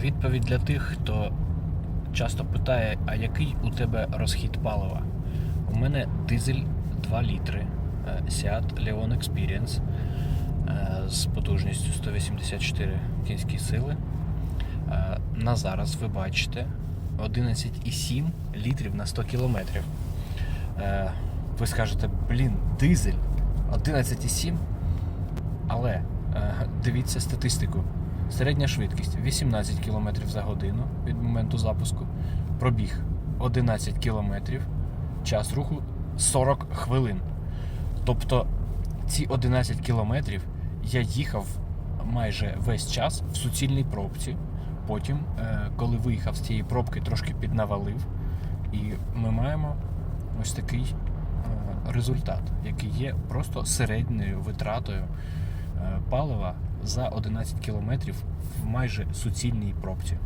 Відповідь для тих, хто часто питає, а який у тебе розхід палива? У мене дизель 2 літри е, Seat Leon Experience е, з потужністю 184 кінські сили. Е, На зараз ви бачите 11,7 літрів на 100 кілометрів. Ви скажете, блін, дизель 11,7. Але дивіться статистику. Середня швидкість 18 км за годину від моменту запуску. Пробіг 11 км, час руху 40 хвилин. Тобто ці 11 кілометрів я їхав майже весь час в суцільній пробці. Потім, е, коли виїхав з цієї пробки, трошки піднавалив. І ми маємо ось такий е, результат, який є просто середньою витратою е, палива за 11 кілометрів в майже суцільній пробці.